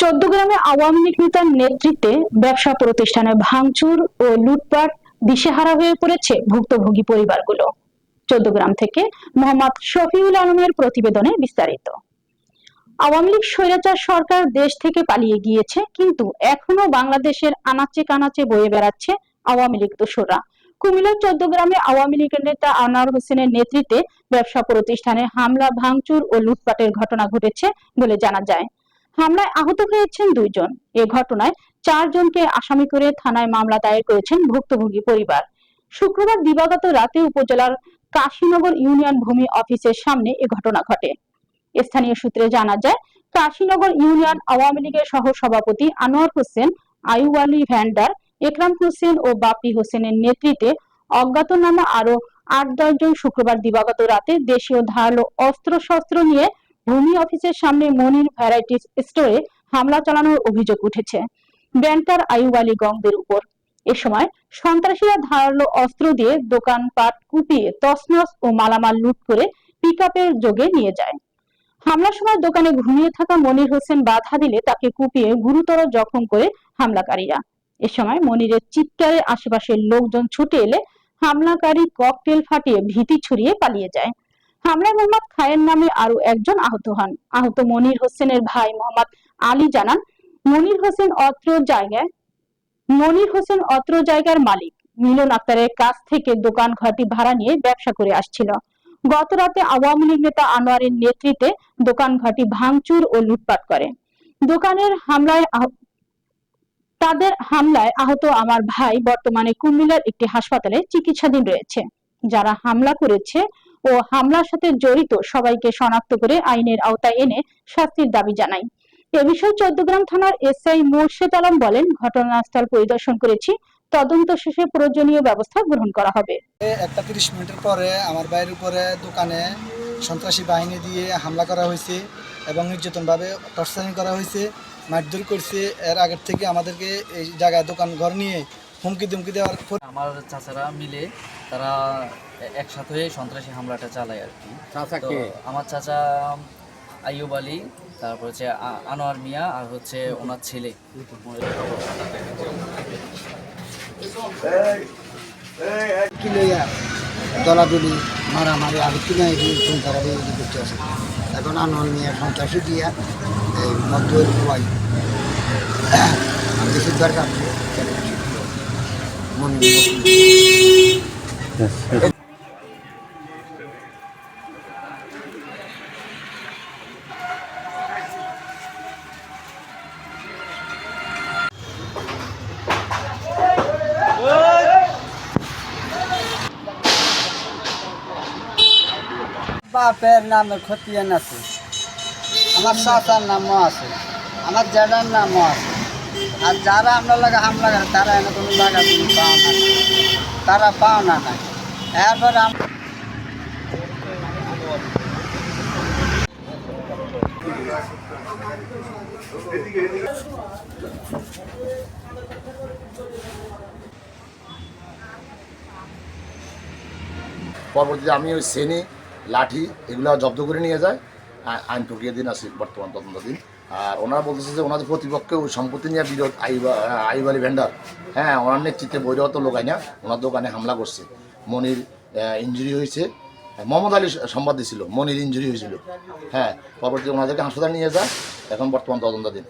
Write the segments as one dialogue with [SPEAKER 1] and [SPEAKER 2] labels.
[SPEAKER 1] চোদ্দগ্রামে আওয়ামী লীগ নেতার নেতৃত্বে ব্যবসা প্রতিষ্ঠানে ভাঙচুর ও লুটপাট দিশেহারা হয়ে পড়েছে ভুক্তভোগী পরিবারগুলো। চোদ্দগ্রাম থেকে মোহাম্মদ শফিউল আলমের প্রতিবেদনে বিস্তারিত। আওয়ামী লীগ স্বৈরাচার সরকার দেশ থেকে পালিয়ে গিয়েছে, কিন্তু এখনও বাংলাদেশের আনাচে কানাচে বয়ে বেড়াচ্ছে আওয়ামী লীগ দোসররা। কুমিল্লার চোদ্দগ্রামে আওয়ামী লীগের নেতা আনোয়ার হোসেনের নেতৃত্বে ব্যবসা প্রতিষ্ঠানে হামলা, ভাঙচুর ও লুটপাটের ঘটনা ঘটেছে বলে জানা যায়। হামলায় আহত হয়েছেন দুইজন। এ ঘটনায় চারজনকে আসামি করে থানায় মামলা দায়ের করেছেন ভুক্তভোগী পরিবার। শুক্রবার দিবাগত রাতে উপজেলার কাশীনগর ইউনিয়ন ভূমি অফিসের সামনে এ ঘটনা ঘটে। স্থানীয় সূত্রে জানা যায়, কাশীনগর ইউনিয়ন আওয়ামী লীগের সহ সভাপতি আনোয়ার হোসেন আলী ভ্যান্ডার, একরাম হোসেন ও বাপি হোসেনের নেতৃত্বে অজ্ঞাতনামা আরও আট দশজন শুক্রবার দিবাগত রাতে দেশীয় ধারালো অস্ত্র শস্ত্র নিয়ে ভূমি অফিসের সামনে মনির ভ্যারাইটিস স্টোরে হামলা চালানোর অভিযোগ উঠেছে। ব্যাংকার আয়ুব আলী উপর। এ সময় সন্ত্রাসীরা ধারালো অস্ত্র দিয়ে দোকানপাট কুপিয়ে তছনছ ও মালামাল লুট করে পিকআপের যোগে নিয়ে যায়। হামলার সময় দোকানে ঘুমিয়ে থাকা মনির হোসেন বাধা দিলে তাকে কুপিয়ে গুরুতর জখম করে হামলাকারীরা। এ সময় মনিরের চিৎকারে আশেপাশের লোকজন ছুটে এলে হামলাকারী ককটেল ফাটিয়ে ভীতি ছড়িয়ে পালিয়ে যায়। হামলায় মোহাম্মদ খায়ের নামে আরও একজন আহত হন। আহত মনির হোসেনের ভাই মোহাম্মদ আলী জানান, মনির হোসেন অত্র জায়গায় মনির হোসেন অত্র জায়গার মালিক। মিলন আক্তারের কাছ থেকে দোকান ঘরটি ভাড়া নিয়ে ব্যবসা করে আসছিল। গত রাতে আওয়ামী লীগ নেতা আনোয়ারের নেতৃত্বে দোকান ঘরটি ভাঙচুর ও লুটপাট করে। দোকানের হামলায় তাদের হামলায় আহত আমার ভাই বর্তমানে কুমিল্লার একটি হাসপাতালে চিকিৎসাধীন রয়েছে। যারা হামলা করেছে ও হামলার সাথে জড়িত সবাইকে শনাক্ত করে আইনের আওতায় এনে শাস্তির দাবি জানাই এ বিষয়ে চৌদ্দগ্রাম থানার এসআই মোর্শেদ আলম বলেন, ঘটনাস্থল পরিদর্শন করেছি, তদন্ত শেষে প্রয়োজনীয় ব্যবস্থা গ্রহণ করা হবে।
[SPEAKER 2] একটা তিরিশ মিনিটের পরে আমার ভাইয়ের উপরে দোকানে সন্ত্রাসী বাহিনী দিয়ে হামলা করা হয়েছে এবং নির্যাতনভাবে টর্চারিং করা হয়েছে, মারধর করছে। এর আগের থেকে আমাদেরকে এই জায়গায় দোকান ঘর নিয়ে হুমকি দুমকি দেওয়ার পর
[SPEAKER 3] আমার চাচারা মিলে তারা একসাথে হয়ে সন্ত্রাসী হামলাটা চালায় আর কি। তো আমার চাচা আইয়ুব আলী তারপর হচ্ছে আনোয়ার মিয়া আর হচ্ছে ওনার ছেলে।
[SPEAKER 4] কি লইয়া দলাদলি মারামারি আর কি নাই ফোন তারাবি করতে আছে এখন আনন্দ নিয়ে সন্ত্রাসী দিয়া এই আমি দেশের দরকার মনে বাপের নামে খতিয়ান আছে আমার চাচার নামও আছে আমার জ্যাডার নামও আছে। আর যারা আমরা লাগে হামলা করে, তারা এনে কোনো জায়গা তুমি পাও না তারা পাও না নাই। এরপরে
[SPEAKER 5] পরবর্তীতে আমি ওই শ্রেণি লাঠি, এগুলো জব্দ করে নিয়ে যায়। আইন প্রক্রিয়া দিন আছে বর্তমান তদন্তাধীন। আর ওনারা বলতেছে যে ওনাদের প্রতিপক্ষে ওই সম্পত্তি নিয়ে বিরোধ, আইবা আইব ভেন্ডার। হ্যাঁ ওনার নেতৃত্বে বৈরত লোকাই না, ওনার দোকানে হামলা করছে। মনির ইঞ্জুরি হয়েছে। মোহাম্মদ আলী সংবাদ দিয়েছিল মনির ইঞ্জুরি হয়েছিল। হ্যাঁ পরবর্তীতে ওনাদেরকে হাসপাতালে নিয়ে যায় এখন বর্তমান তদন্তাধীন।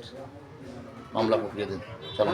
[SPEAKER 5] মামলা প্রক্রিয়া দিন। চলো